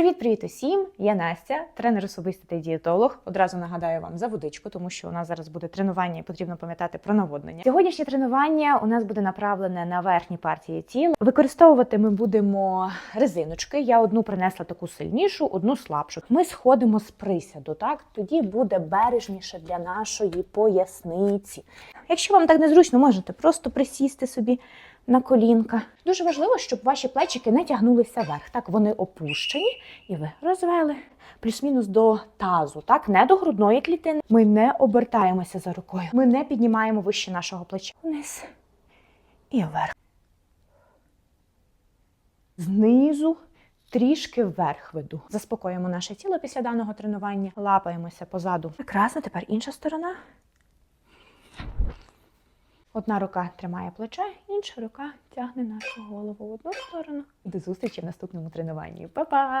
Привіт-привіт усім! Я Настя, тренер особистий та дієтолог. Одразу нагадаю вам за водичку, тому що у нас зараз буде тренування і потрібно пам'ятати про наводнення. Сьогоднішнє тренування у нас буде направлене на верхні партії тіла. Використовувати ми будемо резиночки. Я одну принесла таку сильнішу, одну слабшу. Ми сходимо з присяду, так тоді буде бережніше для нашої поясниці. Якщо вам так незручно, можете просто присісти собі на колінка. Дуже важливо, щоб ваші плечики не тягнулися вверх. Так, вони опущені, і ви розвели плюс-мінус до тазу, так, не до грудної клітини. Ми не обертаємося за рукою. Ми не піднімаємо вище нашого плеча. Вниз і вверх. Знизу. Трішки вверх веду. Заспокоїмо наше тіло після даного тренування, лапаємося позаду. Прекрасно, тепер інша сторона. Одна рука тримає плече, інша рука тягне нашу голову в одну сторону. До зустрічі в наступному тренуванні. Па-па!